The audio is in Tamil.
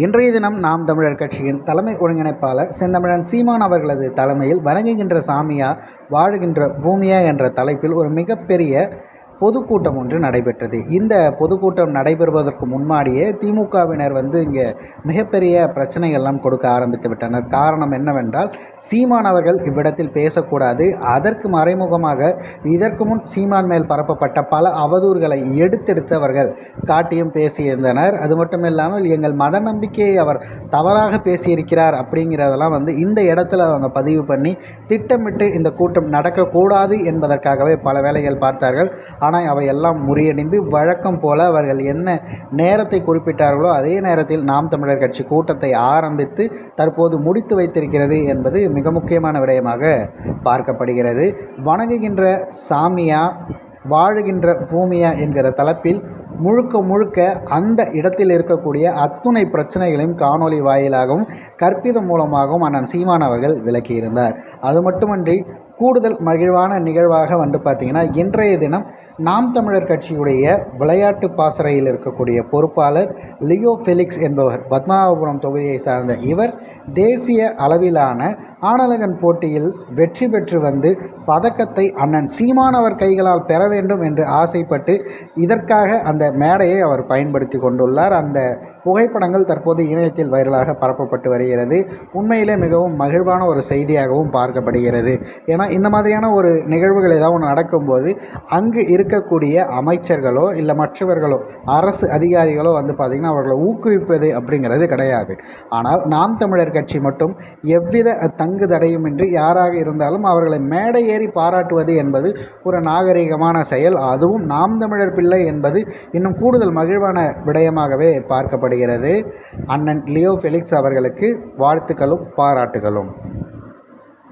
இன்றைய தினம் நாம் தமிழர் கட்சியின் தலைமை ஒருங்கிணைப்பாளர் செந்தமிழன் சீமான் அவர்களது தலைமையில் வணங்குகின்ற சாமியா வாழுகின்ற பூமியா என்ற தலைப்பில் ஒரு மிகப்பெரிய பொதுக்கூட்டம் ஒன்று நடைபெற்றது. இந்த பொதுக்கூட்டம் நடைபெறுவதற்கு முன்னாடியே திமுகவினர் வந்து இங்கே மிகப்பெரிய பிரச்சனைகள்லாம் கொடுக்க ஆரம்பித்து விட்டனர். காரணம் என்னவென்றால் சீமான் அவர்கள் இவ்விடத்தில் பேசக்கூடாது. அதற்கு மறைமுகமாக இதற்கு முன் சீமான் மேல் பரப்பப்பட்ட பல அவதூறுகளை எடுத்தெடுத்து அவர்கள் காட்டியும் பேசியிருந்தனர். அது மட்டும் இல்லாமல் எங்கள் மத நம்பிக்கையை அவர் தவறாக பேசியிருக்கிறார் அப்படிங்கிறதெல்லாம் வந்து இந்த இடத்துல அவங்க பதிவு பண்ணி திட்டமிட்டு இந்த கூட்டம் நடக்கக்கூடாது என்பதற்காகவே பல வேலைகள் பார்த்தார்கள். ஆனால் அவை எல்லாம் முறியடிந்து வழக்கம் போல அவர்கள் என்ன நேரத்தை குறிப்பிட்டார்களோ அதே நேரத்தில் நாம் தமிழர் கட்சி கூட்டத்தை ஆரம்பித்து தற்போது முடித்து வைத்திருக்கிறது என்பது மிக முக்கியமான விடயமாக பார்க்கப்படுகிறது. வணங்குகின்ற சாமியா வாழுகின்ற பூமியா என்கிற தலைப்பில் முழுக்க முழுக்க அந்த இடத்தில் இருக்கக்கூடிய அத்துணை பிரச்சனைகளையும் காணொளி வாயிலாகவும் கற்பிதம் மூலமாகவும் அண்ணன் சீமான் அவர்கள் விளக்கியிருந்தார். அது மட்டுமன்றி கூடுதல் மகிழ்வான நிகழ்வாக வந்து பார்த்திங்கன்னா இன்றைய தினம் நாம் தமிழர் கட்சியுடைய விளையாட்டு பாசறையில் இருக்கக்கூடிய பொறுப்பாளர் லியோ ஃபெலிக்ஸ் என்பவர் பத்மநாபபுரம் தொகுதியை சார்ந்த இவர் தேசிய அளவிலான ஆனலகன் போட்டியில் வெற்றி பெற்று வந்து பதக்கத்தை அண்ணன் சீமானவர் கைகளால் பெற வேண்டும் என்று ஆசைப்பட்டு இதற்காக அந்த மேடையை அவர் பயன்படுத்தி கொண்டுள்ளார். அந்த புகைப்படங்கள் தற்போது இணையத்தில் வைரலாக பரப்பப்பட்டு வருகிறது. உண்மையிலே மிகவும் மகிழ்வான ஒரு செய்தியாகவும் பார்க்கப்படுகிறது. ஏன்னா இந்த மாதிரியான ஒரு நிகழ்வுகள் ஏதாவது ஒன்று நடக்கும்போது அங்கு இருக்கக்கூடிய அமைச்சர்களோ இல்லை மற்றவர்களோ அரசு அதிகாரிகளோ வந்து பார்த்திங்கன்னா அவர்களை ஊக்குவிப்பது அப்படிங்கிறது கிடையாது. ஆனால் நாம் தமிழர் கட்சி மட்டும் எவ்வித தங்கு தடையுமின்றி யாராக இருந்தாலும் அவர்களை மேடை ஏறி பாராட்டுவது என்பது ஒரு நாகரிகமான செயல். அதுவும் நாம் தமிழர் பிள்ளை என்பது இன்னும் கூடுதல் மகிழ்வான விடயமாகவே பார்க்கப்படுகிறது. அண்ணன் லியோ ஃபெலிக்ஸ் அவர்களுக்கு வாழ்த்துக்களும் பாராட்டுகளும்.